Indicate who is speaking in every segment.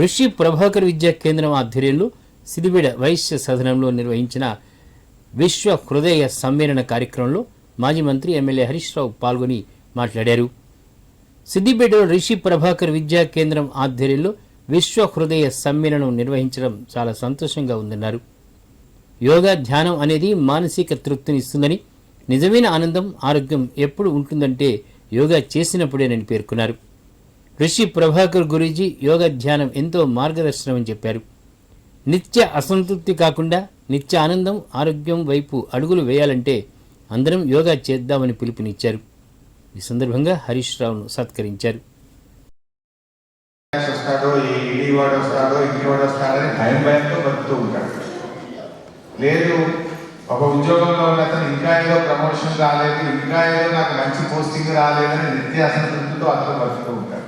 Speaker 1: ఋషి ప్రభాకర్ విద్యా కేంద్రం ఆధ్వర్యంలో సిదిబిడ వైశ్య సదనంలో నిర్వహించిన విశ్వ హృదయ సమ్మేళన కార్యక్రమంలో మాజీ మంత్రి ఎమ్మెల్యే హరీష్ రావు పాల్గొని మాట్లాడారు. సిద్దిపేటలో రిషి ప్రభాకర్ విద్యా కేంద్రం ఆధ్వర్యంలో విశ్వ హృదయ సమ్మేళనం నిర్వహించడం చాలా సంతోషంగా ఉందన్నారు. యోగా ధ్యానం అనేది మానసిక తృప్తినిస్తుందని నిజమైన ఆనందం ఆరోగ్యం ఎప్పుడు ఉంటుందంటే యోగా చేసినప్పుడేనని పేర్కొన్నారు. ఋషి ప్రభాకర్ గురూజీ యోగ ధ్యానం ఎంతో మార్గదర్శనం అని చెప్పారు. నిత్య అసంతృప్తి కాకుండా నిత్య ఆనందం ఆరోగ్యం వైపు అడుగులు వేయాలంటే అందరం యోగా చేద్దామని పిలుపునిచ్చారు. ఈ సందర్భంగా హరీష్ రావును సత్కరించారు.
Speaker 2: వస్తాడో ఈ ఇడి వాడు వస్తాడో ఇంటి వాడు వస్తాడని భయం భయంతో బతుకుతూ ఉంటాడు. లేదు ఒక ఉద్యోగంలో ఉన్న అతను ఇంకా ఏదో ప్రమోషన్ రాలేదు ఇంకా ఏదో నాకు మంచి పోస్టింగ్ రాలేదని నిత్య అసంతృప్తితో అతను బతుకుతూ ఉంటాడు.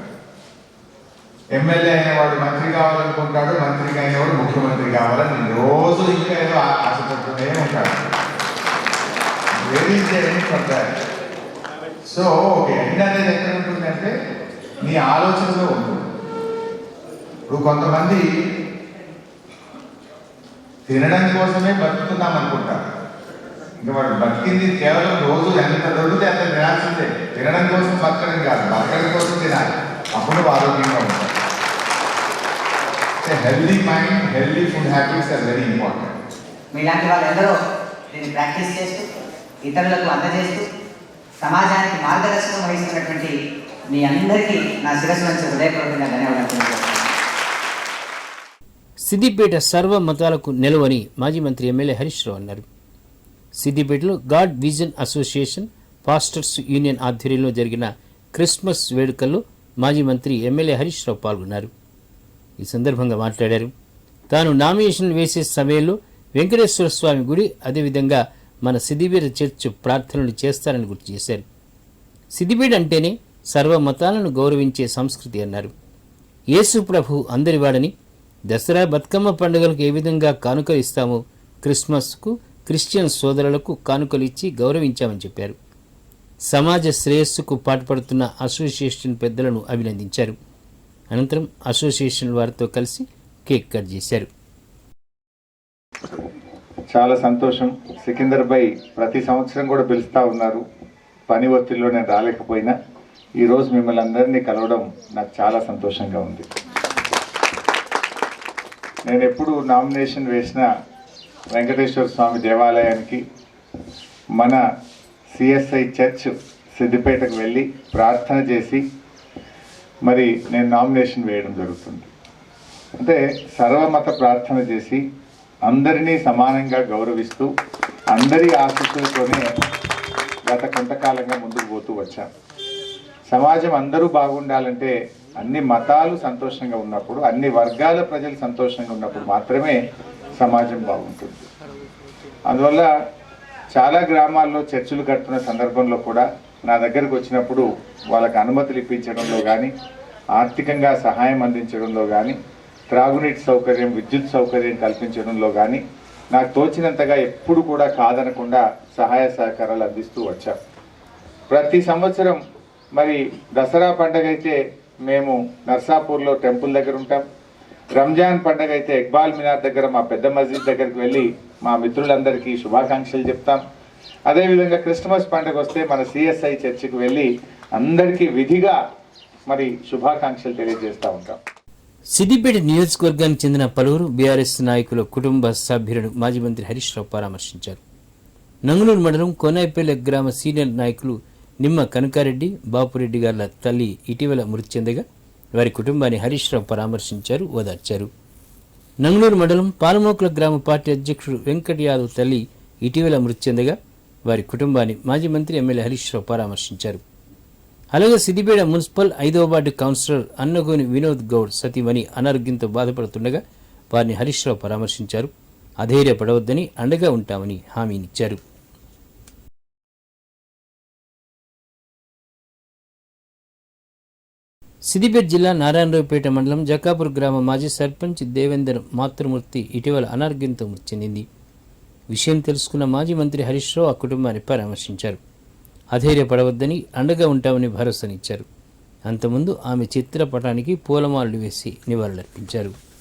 Speaker 2: ఎమ్మెల్యే అయినవాడు మంత్రి కావాలనుకుంటాడు మంత్రికి అయినవాడు ముఖ్యమంత్రి కావాలని రోజు ఇంకా ఏదో ఆశపడుతూనే ఉంటాడు వెరీ ఫర్ సో ఒక ఎండ్ అనేది ఎక్కడ ఉంటుందంటే నీ ఆలోచనలో ఉంటుంది ఇప్పుడు కొంతమంది తినడం కోసమే బతుకుతున్నాం అనుకుంటారు ఇంకా వాడు బతికింది కేవలం రోజు ఎంత దొరికితే అంత తినాల్సిందే. తినడం కోసం బతకడం కాదు బతకడం కోసం తినాలి. అప్పుడు ఆరోగ్యంగా ఉంటారు healthy mind healthy food habits are very important
Speaker 3: మీలాంటి వాళ్ళందరూ దీన్ని ప్రాక్టీస్ చేస్తూ ఇతరులకు అందజేస్తూ సమాజానికి మార్గదర్శనం వహిస్తున్నటువంటి మీ అందరికీ నా శిరస్సు నుంచి హృదయపూర్వకంగా ధన్యవాదాలు
Speaker 1: సిద్దిపేట సర్వ మతాలకు నిలవని మాజీ మంత్రి ఎమ్మెల్యే హరీష్ రావు అన్నారు. సిద్దిపేటలో God vision association pastors union ఆధ్వర్యంలో జరిగిన క్రిస్మస్ వేడుకల్లో మాజీ మంత్రి ఎమ్మెల్యే హరీష్ రావు పాల్గొన్నారు. ఈ సందర్భంగా మాట్లాడారు. తాను నామినేషన్ వేసే సమయంలో వెంకటేశ్వర స్వామి గుడి అదేవిధంగా మన సిద్దిపేట చర్చ్ ప్రార్థనలు చేస్తారని గుర్తు చేశారు. సిద్దిపేట అంటేనే సర్వ మతాలను గౌరవించే సంస్కృతి అన్నారు. యేసు ప్రభు అందరివాడని దసరా బతుకమ్మ పండుగలకు ఏ విధంగా కానుకలు ఇస్తామో క్రిస్మస్కు క్రిస్టియన్ సోదరులకు కానుకలు ఇచ్చి గౌరవించామని చెప్పారు. సమాజ శ్రేయస్సుకు పాటుపడుతున్న అసోసియేషన్ పెద్దలను అభినందించారు. అనంతరం అసోసియేషన్ వారితో కలిసి కేక్ కట్ చేశారు.
Speaker 2: చాలా సంతోషం. సికిందర్ బై ప్రతి సంవత్సరం కూడా పిలుస్తూ ఉన్నారు. పని ఒత్తిడిలో నేను రాలేకపోయినా ఈరోజు మిమ్మల్ని అందరినీ కలవడం నాకు చాలా సంతోషంగా ఉంది. నేను ఎప్పుడు నామినేషన్ వేసిన వెంకటేశ్వర స్వామి దేవాలయానికి మన సిఎస్ఐ చర్చ్ సిద్దిపేటకు వెళ్ళి ప్రార్థన చేసి మరి నేను నామినేషన్ వేయడం జరుగుతుంది. అంటే సర్వమత ప్రార్థన చేసి అందరినీ సమానంగా గౌరవిస్తూ అందరి ఆశీస్సులతోనే గత కొంతకాలంగా ముందుకు పోతూ వచ్చాం. సమాజం అందరూ బాగుండాలంటే అన్ని మతాలు సంతోషంగా ఉన్నప్పుడు అన్ని వర్గాల ప్రజలు సంతోషంగా ఉన్నప్పుడు మాత్రమే సమాజం బాగుంటుంది. అందువల్ల చాలా గ్రామాల్లో చర్చిలు కడుతున్న సందర్భంలో కూడా నా దగ్గరకు వచ్చినప్పుడు వాళ్ళకి అనుమతులు ఇప్పించడంలో కానీ ఆర్థికంగా సహాయం అందించడంలో కానీ త్రాగునీటి సౌకర్యం విద్యుత్ సౌకర్యం కల్పించడంలో కానీ నాకు తోచినంతగా ఎప్పుడు కూడా కాదనకుండా సహాయ సహకారాలు అందిస్తూ వచ్చాం. ప్రతి సంవత్సరం మరి దసరా పండగ అయితే మేము నర్సాపూర్లో టెంపుల్ దగ్గర ఉంటాం. రంజాన్ పండగ అయితే ఇక్బాల్ మినార్ దగ్గర మా పెద్ద మస్జిద్ దగ్గరికి వెళ్ళి మా మిత్రులందరికీ శుభాకాంక్షలు చెప్తాం. అదేవిధంగా క్రిస్మస్ పండుగ వస్తే మన సిఎస్ఐ చర్చికి వెళ్ళి అందరికీ విధిగా మరి శుభాకాంక్షలు తెలియజేస్తూ ఉంటాం.
Speaker 1: సిద్దిపేట నియోజకవర్గానికి చెందిన పలువురు బీఆర్ఎస్ నాయకుల కుటుంబ సభ్యులను మాజీ మంత్రి హరీష్ రావు పరామర్శించారు. నంగునూరు మండలం కోనాయిపల్లె గ్రామ సీనియర్ నాయకులు నిమ్మ కనకారెడ్డి బాపురెడ్డి గార్ల తల్లి ఇటీవల మృతి చెందగా వారి కుటుంబాన్ని హరీష్ రావు పరామర్శించారు ఓదార్చారు. నంగునూరు మండలం పాలమోకుల గ్రామ పార్టీ అధ్యక్షుడు వెంకట్ యాదవ్ తల్లి ఇటీవల మృతి చెందగా వారి కుటుంబాన్ని మాజీ మంత్రి ఎమ్మెల్యే హరీష్ రావు పరామర్శించారు. అలాగే సిద్దిపేట మున్సిపల్ ఐదవ వార్డు కౌన్సిలర్ అన్నగోని వినోద్ గౌడ్ సతీమణి అనారోగ్యంతో బాధపడుతుండగా వారిని హరీష్ రావు పరామర్శించారు. అధైర్యపడవద్దని అండగా ఉంటామని హామీనిచ్చారు. సిద్దిపేట జిల్లా నారాయణరావుపేట మండలం జకాపూర్ గ్రామ మాజీ సర్పంచ్ దేవేందర్ మాతృమూర్తి ఇటీవల అనారోగ్యంతో మృతి చెందింది. విషయం తెలుసుకున్న మాజీ మంత్రి హరీష్ రావు ఆ కుటుంబాన్ని పరామర్శించారు. అధైర్యపడవద్దని అండగా ఉంటామని భరోసానిచ్చారు. అంతకుముందు ఆమె చిత్రపటానికి పూలమాలలు వేసి నివాళులర్పించారు.